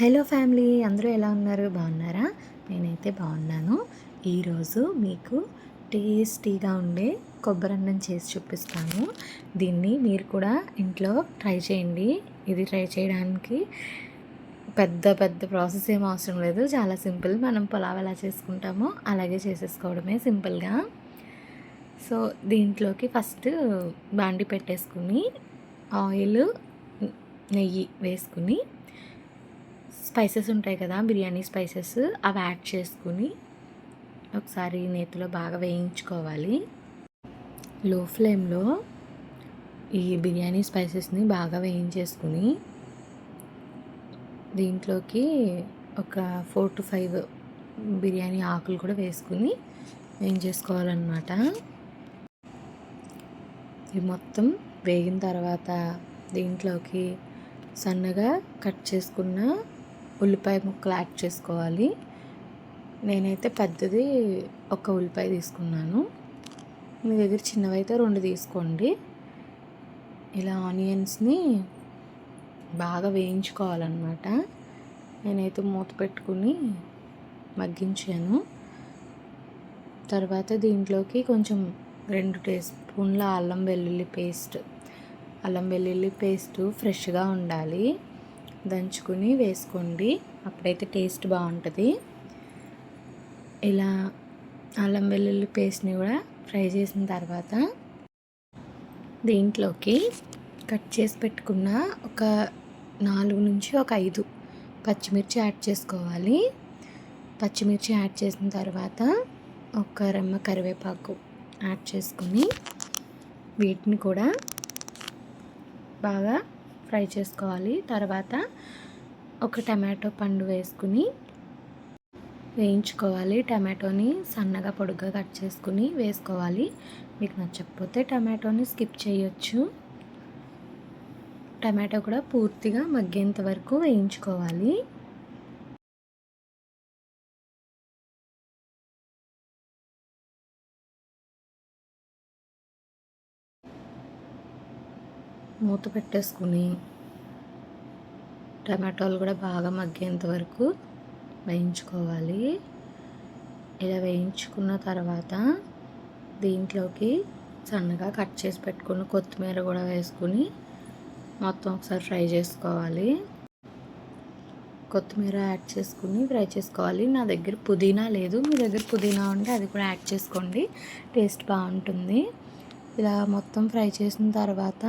Hello family అందరూ ఎలా ఉన్నారు? బాగున్నారా? నేనైతే బాగున్నాను. ఈరోజు మీకు టేస్టీగా ఉండే కొబ్బరి అన్నం చేసి చూపిస్తాను. దీన్ని మీరు కూడా ఇంట్లో ట్రై చేయండి. ఇది ట్రై చేయడానికి పెద్ద పెద్ద ప్రాసెస్ ఏం అవసరం లేదు. చాలా సింపుల్. మనం పులావ్ ఎలా చేసుకుంటామో అలాగే చేసేసుకోవడమే సింపుల్గా. సో దీంట్లోకి ఫస్ట్ బాండి పెట్టేసుకుని ఆయిల్ నెయ్యి వేసుకుని స్పైసెస్ ఉంటాయి కదా బిర్యానీ స్పైసెస్ అవి యాడ్ చేసుకుని ఒకసారి నేతిలో బాగా వేయించుకోవాలి. లో ఫ్లేమ్లో ఈ బిర్యానీ స్పైసెస్ని బాగా వేయించేసుకుని దీంట్లోకి ఒక ఫోర్ టు ఫైవ్ బిర్యానీ ఆకులు కూడా వేసుకుని వేయించేసుకోవాలన్నమాట. ఇవి మొత్తం వేగిన తర్వాత దీంట్లోకి సన్నగా కట్ చేసుకున్న ఉల్లిపాయ ముక్కలు యాడ్ చేసుకోవాలి. నేనైతే పెద్దది ఒక ఉల్లిపాయ తీసుకున్నాను. మీ దగ్గర చిన్నవైతే రెండు తీసుకోండి. ఇలా ఆనియన్స్ని బాగా వేయించుకోవాలన్నమాట. నేనైతే మూత పెట్టుకుని మగ్గించాను. తర్వాత దీంట్లోకి కొంచెం రెండు టీ స్పూన్ల అల్లం వెల్లుల్లి పేస్ట్. అల్లం వెల్లుల్లి పేస్ట్ ఫ్రెష్గా ఉండాలి. దంచుకుని వేసుకోండి. అప్పుడైతే టేస్ట్ బాగుంటుంది. ఇలా అల్లం వెల్లుల్లి పేస్ట్ని కూడా ఫ్రై చేసిన తర్వాత దీంట్లోకి కట్ చేసి పెట్టుకున్న ఒక నాలుగు నుంచి ఒక ఐదు పచ్చిమిర్చి యాడ్ చేసుకోవాలి. పచ్చిమిర్చి యాడ్ చేసిన తర్వాత ఒక రెమ్మ కరివేపాకు యాడ్ చేసుకుని వీటిని కూడా బాగా ఫ్రై చేసుకోవాలి. తర్వాత ఒక టమాటో పండు వేసుకుని వేయించుకోవాలి. టమాటోని సన్నగా పొడుగ్గా కట్ చేసుకుని వేసుకోవాలి. మీకు నచ్చకపోతే టమాటోని స్కిప్ చేయొచ్చు. టమాటో కూడా పూర్తిగా మగ్గేంత వరకు వేయించుకోవాలి. మూత పెట్టేసుకుని టమాటోలు కూడా బాగా మగ్గేంత వరకు వేయించుకోవాలి. ఇలా వేయించుకున్న తర్వాత దీంట్లోకి సన్నగా కట్ చేసి పెట్టుకుని కొత్తిమీర కూడా వేసుకుని మొత్తం ఒకసారి ఫ్రై చేసుకోవాలి. కొత్తిమీర యాడ్ చేసుకుని ఫ్రై చేసుకోవాలి. నా దగ్గర పుదీనా లేదు. మీ దగ్గర పుదీనా ఉంటే అది కూడా యాడ్ చేసుకోండి. టేస్ట్ బాగుంటుంది. ఇలా మొత్తం ఫ్రై చేసిన తర్వాత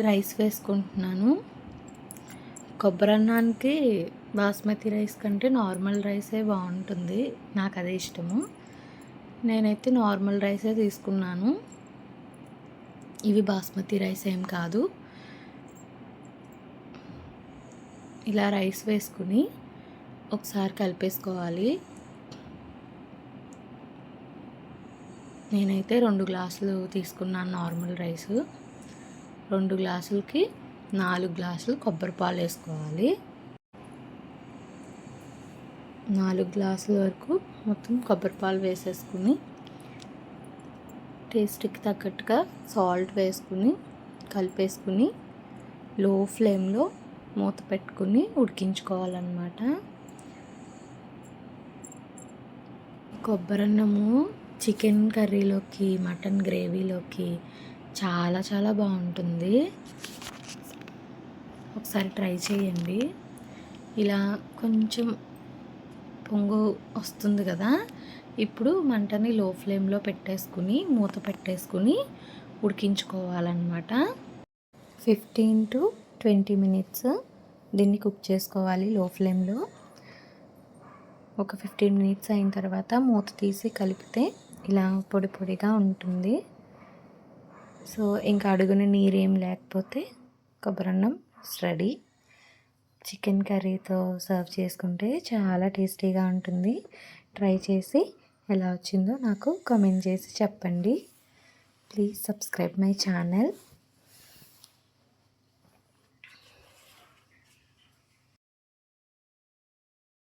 రైస్ వేసుకుంటున్నాను. కొబ్బరి అన్నానికి బాస్మతి రైస్ కంటే నార్మల్ రైసే బాగుంటుంది. నాకు అదే ఇష్టము. నేనైతే నార్మల్ రైసే తీసుకున్నాను. ఇవి బాస్మతి రైస్ ఏం కాదు. ఇలా రైస్ వేసుకుని ఒకసారి కలిపేసుకోవాలి. నేనైతే రెండు గ్లాసులు తీసుకున్నాను నార్మల్ రైస్. రెండు గ్లాసులకి నాలుగు గ్లాసులు కొబ్బరి పాలు వేసుకోవాలి. నాలుగు గ్లాసుల వరకు మొత్తం కొబ్బరి పాలు వేసేసుకుని టేస్ట్కి తగ్గట్టుగా సాల్ట్ వేసుకుని కలిపేసుకుని లో ఫ్లేమ్లో మూత పెట్టుకుని ఉడికించుకోవాలన్నమాట. కొబ్బరి అన్నము చికెన్ కర్రీలోకి మటన్ గ్రేవీలోకి చాలా చాలా బాగుంటుంది. ఒకసారి ట్రై చేయండి. ఇలా కొంచెం పొంగు వస్తుంది కదా? ఇప్పుడు మంటని లో ఫ్లేమ్లో పెట్టేసుకుని మూత పెట్టేసుకుని ఉడికించుకోవాలన్నమాట. ఫిఫ్టీన్ టు ట్వంటీ మినిట్స్ దీన్ని కుక్ చేసుకోవాలి లో ఫ్లేమ్లో. ఒక ఫిఫ్టీన్ మినిట్స్ అయిన తర్వాత మూత తీసి కలిపితే ఇలా పొడి పొడిగా ఉంటుంది. సో ఇంకా అడుగున నీరేం లేకపోతే కొబ్బరన్నం రెడీ చికెన్ కర్రీతో సర్వ్ చేసుకుంటే చాలా టేస్టీగా ఉంటుంది. ట్రై చేసి ఎలా వచ్చిందో నాకు కామెంట్ చేసి చెప్పండి. Please subscribe my channel.